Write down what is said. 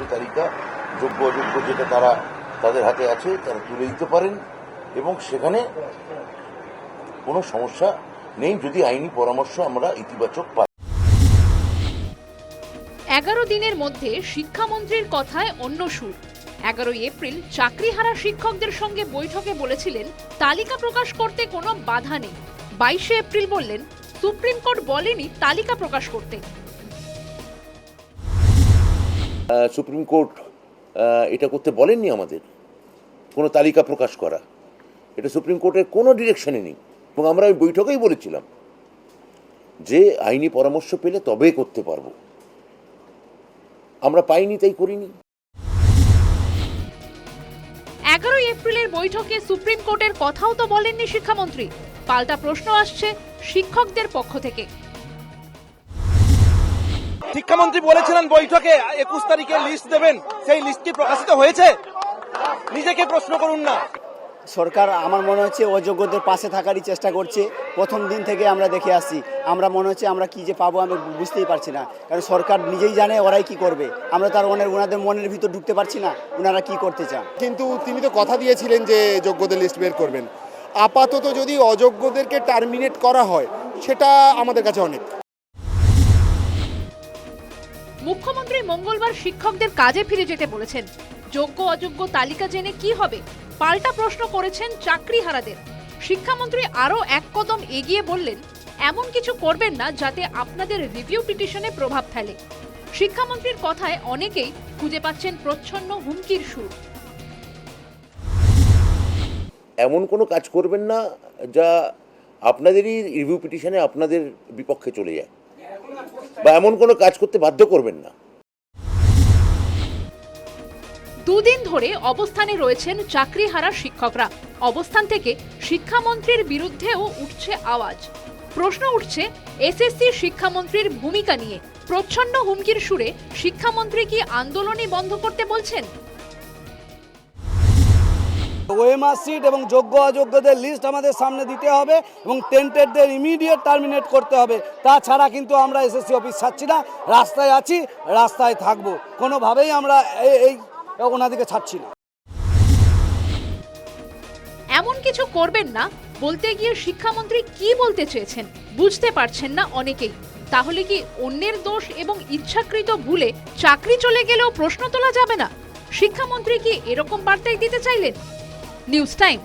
লিস্টের তালিকা যোগ্য অযোগ্য যেটা তারা তাদের হাতে আছে, তারা তুলে দিতে পারেন এবং সেখানে কোনো সমস্যা নেই যদি আইনি পরামর্শ আমরা ইতিবাচক পাই। এগারো দিনের মধ্যে শিক্ষামন্ত্রীর কথায় অন্য সুর। এগারোই এপ্রিল চাকরিহারা শিক্ষকদের সঙ্গে বৈঠকে বলেছিলেন, তালিকা প্রকাশ করতে কোনো বাধা নেই। বাইশে এপ্রিল বললেন, সুপ্রিম কোর্ট বলেনি তালিকা প্রকাশ করতে। সুপ্রিম কোর্ট এটা করতে বলেননি আমাদের। কোনো তালিকা প্রকাশ করা। এটা সুপ্রিম কোর্টের কোনো ডিরেকশনে নেই। এবং আমরা ওই বৈঠকেই বলেছিলাম যে আইনি পরামর্শ পেলে তবে করতে পারব। আমরা পাইনি, তাই করিনি। এগারোই এপ্রিলের বৈঠকে সুপ্রিম কোর্টের কথাও তো বলেননি শিক্ষামন্ত্রী। পাল্টা প্রশ্ন আসছে শিক্ষকদের পক্ষ থেকে। শিক্ষামন্ত্রী বলেছিলেন বৈঠকে একুশ তারিখে লিস্ট দেবেন। সেই লিস্ট কি প্রকাশিত হয়েছে? নিজেকে প্রশ্ন করুন না। সরকার আমার মনে হচ্ছে অযোগ্যদের পাশে থাকারই চেষ্টা করছে। প্রথম দিন থেকে আমরা দেখে আসছি। আমরা মনে হচ্ছে আমরা কি যে পাবো আমি বুঝতেই পারছি না। কারণ সরকার নিজেই জানে ওরাই কি করবে। আমরা তার ওনার ওনাদের মনের ভিতর ঢুকতে পারছি না ওনারা কি করতে চান। কিন্তু তিনি তো কথা দিয়েছিলেন যে যোগ্যদের লিস্ট বের করবেন। আপাতত যদি অযোগ্যদেরকে টার্মিনেট করা হয় সেটা আমাদের কাছে অনেক। মুখ্যমন্ত্রী মঙ্গলবার শিক্ষকদের কাজে ফিরে যেতে বলেছেন। যোগ্য অযোগ্য তালিকা জেনে কি হবে? পাল্টা প্রশ্ন করেছেন চাকরিহারাদের। শিক্ষামন্ত্রী আরও এক কদম এগিয়ে বললেন, এমন কিছু করবেন না যাতে আপনাদের রিভিউ পিটিশনে প্রভাব ফেলে। শিক্ষামন্ত্রীর কথায় অনেকেই খুঁজে পাচ্ছেন প্রচ্ছন্ন হুমকির সুর। এমন কোনো কাজ করবেন না যা আপনাদেরই রিভিউ পিটিশনে আপনাদের বিপক্ষে চলে যায়। বা এমন কোনো কাজ করতে বাধ্য করবেন না। দুদিন ধরে অবস্থানে রয়েছেন চাকরি হারা শিক্ষকরা। অবস্থান থেকে শিক্ষামন্ত্রীর বিরুদ্ধেও উঠছে আওয়াজ। প্রশ্ন উঠছে, এসএসসি শিক্ষামন্ত্রীর ভূমিকা নিয়ে। প্রচ্ছন্ন হুমকির সুরে শিক্ষামন্ত্রী কি আন্দোলনই বন্ধ করতে বলছেন? ওএমআর সিট এবং যোগ্য অযোগ্যদের লিস্ট আমাদের সামনে দিতে হবে এবং টেন্টেডদের ইমিডিয়েট টার্মিনেট করতে হবে। তাছাড়া কিন্তু আমরা এসএসসি অফিস ছাড়ছি না, রাস্তায় আছি, রাস্তায় থাকব। কোনোভাবেই আমরা এই ওনাদিকে ছাড়ছি না। এমন কিছু করবেন না, বলতে গিয়ে শিক্ষামন্ত্রী কি বলতে চেয়েছেন বুঝতে পারছেন না অনেকেই। তাহলে কি অন্যের দোষ এবং ইচ্ছাকৃত ভুলে চাকরি চলে গেলেও প্রশ্ন তোলা যাবে না? শিক্ষামন্ত্রী কি এরকম বার্তাই দিতে চাইলেন? News tem.